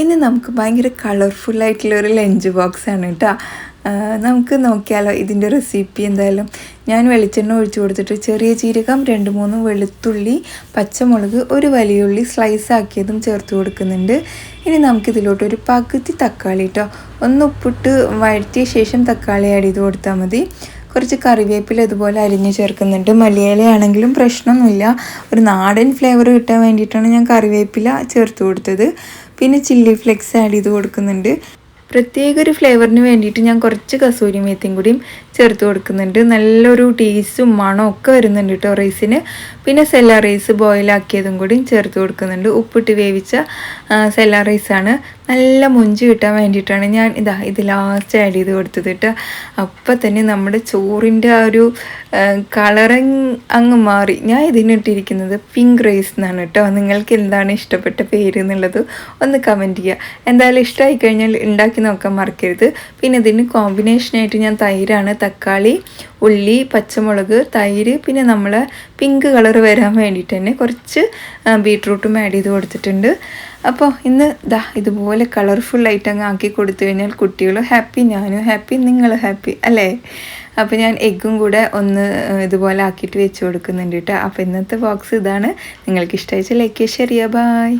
ഇനി നമുക്ക് ഭയങ്കര കളർഫുള്ളായിട്ടുള്ള ഒരു ലഞ്ച് ബോക്സ് ആണ് കേട്ടോ നമുക്ക് നോക്കിയാലോ ഇതിന്റെ റെസിപ്പി എന്തായാലും. ഞാൻ വെളിച്ചെണ്ണ ഒഴിച്ചു കൊടുത്തിട്ട് ചെറിയ ജീരകം രണ്ട് മൂന്ന് വെളുത്തുള്ളി പച്ചമുളക് ഒരു വലിയ ഉള്ളി സ്ലൈസ് ആക്കിയതും ചേർത്ത് കൊടുക്കുന്നുണ്ട്. ഇനി നമുക്കിതിലോട്ട് ഒരു പകുതി തക്കാളി കേട്ടോ ഒന്ന് ഉപ്പിട്ട് വഴറ്റിയ ശേഷം തക്കാളി ആഡ് ചെയ്ത് കൊടുത്താൽ മതി. കുറച്ച് കറിവേപ്പില ഇതുപോലെ അരിഞ്ഞ് ചേർക്കുന്നുണ്ട്. മലയാളിയാണെങ്കിലും പ്രശ്നമൊന്നുമില്ല. ഒരു നാടൻ ഫ്ലേവർ കിട്ടാൻ വേണ്ടിയിട്ടാണ് ഞാൻ കറിവേപ്പില ചേർത്ത് കൊടുത്തത്. പിന്നെ ചില്ലി ഫ്ലെക്സ് ആഡ് ചെയ്ത് കൊടുക്കുന്നുണ്ട്. പ്രത്യേക ഒരു ഫ്ലേവറിന് വേണ്ടിയിട്ട് ഞാൻ കുറച്ച് കസൂരി മേത്തിയും കൂടിയും ചേർത്ത് കൊടുക്കുന്നുണ്ട്. നല്ലൊരു ടേസ്റ്റും മണവും ഒക്കെ വരുന്നുണ്ട് കേട്ടോ റൈസിന് പിന്നെ സെല്ല റൈസ് ബോയിലാക്കിയതും കൂടിയും ചേർത്ത് കൊടുക്കുന്നുണ്ട്. ഉപ്പിട്ട് വേവിച്ച സെല്ല റൈസാണ് നല്ല മുഞ്ചി കിട്ടാൻ വേണ്ടിയിട്ടാണ് ഞാൻ ഇതാ ഇത് ലാസ്റ്റ് ആഡ് ചെയ്ത് കൊടുത്തത് കേട്ടോ. അപ്പം തന്നെ നമ്മുടെ ചോറിന്റെ ആ ഒരു കളറിങ് അങ്ങ് മാറി. ഞാൻ ഇതിനിട്ടിരിക്കുന്നത് പിങ്ക് റൈസ് എന്നാണ് കേട്ടോ. നിങ്ങൾക്ക് എന്താണ് ഇഷ്ടപ്പെട്ട പേര് എന്നുള്ളത് ഒന്ന് കമന്റ് ചെയ്യുക എന്തായാലും ഇഷ്ടമായി കഴിഞ്ഞാൽ ഉണ്ടാക്കി നോക്കാൻ മറക്കരുത്. പിന്നെ ഇതിന് കോമ്പിനേഷനായിട്ട് ഞാൻ തൈരാണ് തക്കാളി ഉള്ളി പച്ചമുളക് തൈര് പിന്നെ നമ്മൾ പിങ്ക് കളർ വരാൻ വേണ്ടിയിട്ട് തന്നെ കുറച്ച് ബീട്രൂട്ടും ആഡ് ചെയ്ത് കൊടുത്തിട്ടുണ്ട്. അപ്പോൾ ഇന്ന് ദാ ഇതുപോലെ കളർഫുള്ളായിട്ട് അങ്ങ് ആക്കി കൊടുത്തു കഴിഞ്ഞാൽ കുട്ടികൾ ഹാപ്പി ഞാനും ഹാപ്പി നിങ്ങൾ ഹാപ്പി അല്ലേ? അപ്പോൾ ഞാൻ എഗ്ഗും കൂടെ ഒന്ന് ഇതുപോലെ ആക്കിയിട്ട് വെച്ച് കൊടുക്കുന്നുണ്ട് കേട്ടോ. അപ്പോൾ ഇന്നത്തെ ബോക്സ് ഇതാണ്. നിങ്ങൾക്ക് ഇഷ്ടമായിച്ച ലൈക്ക് ഷെയർ ചെയ്യുക ബായ്